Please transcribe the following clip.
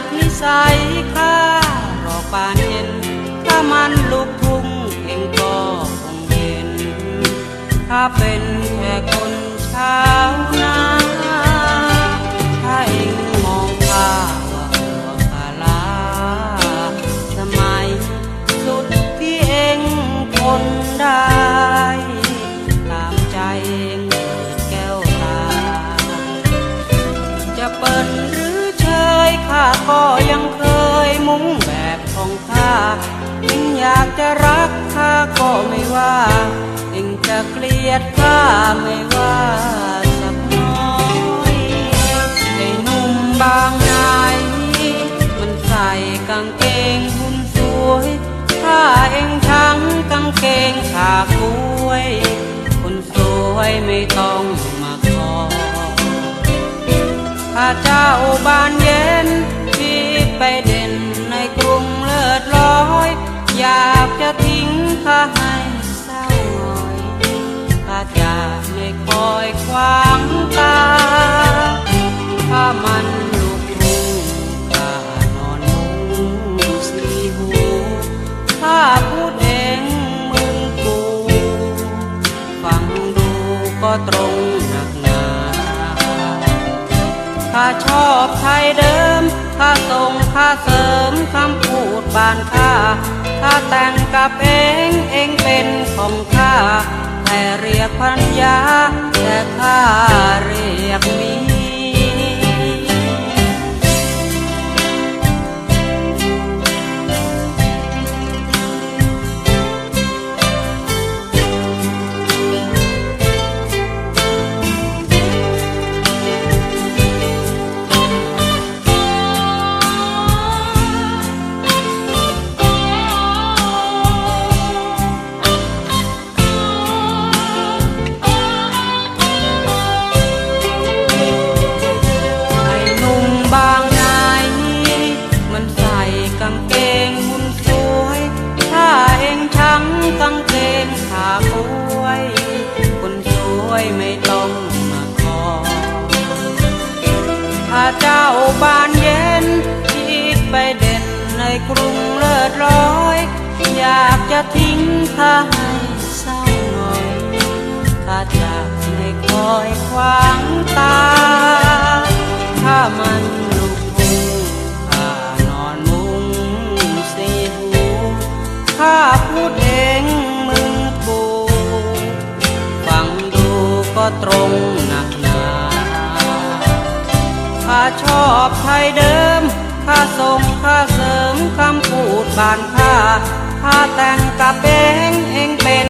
สนใจมาดัดนิสัยข้ารอปานเย็น ถ้ามันลุกทุ่งเองก็คงเห็น ถ้าเป็นแค่คนชาวนาถ้า ก็ยังเคยมุ่งแบบของข้าเองอยากจะรักข้าก็ไม่ว่าเองจะเกลียดข้าไม่ว่าสักน้อยไอ้หนุ่มบางนายมันใส่กางเกงหุ่นสวยถ้าเองทั้งกางเกงขาคุยคนสวยไม่ต้องมาขอข้าเจ้าบานเย็น ไปเด่นในกรุงเลิศร้อย อยากจะทิ้งข้าให้เศร้าหน่อยข้าจะไม่คอยขวางตาถ้ามันลุกทุ่งข้านอนมุงสีหูถ้าพูดเองมึงกูฟังดูก็ตรงหนักหนาข้าชอบไทยเดิม ข้าทรงข้าเสริมคำพูดบานข้าข้าแต่งกับเองเองเป็นของข้าแต่เรียกพันยาแต่ข้าเรีย กรุงเลิศร้อย อยากจะทิ้งข้าให้เศร้าหน่อยข้าจะไม่คอยขวางตา ถ้ามันลุกทุ่งข้านอนมุงสีหูข้าพูดเองมึงกูฟังดูก็ตรงหนักหนาข้าชอบไทยเดิมข้าทรงข้า คำพูดบานข้าข้าแต่งกับเองเอง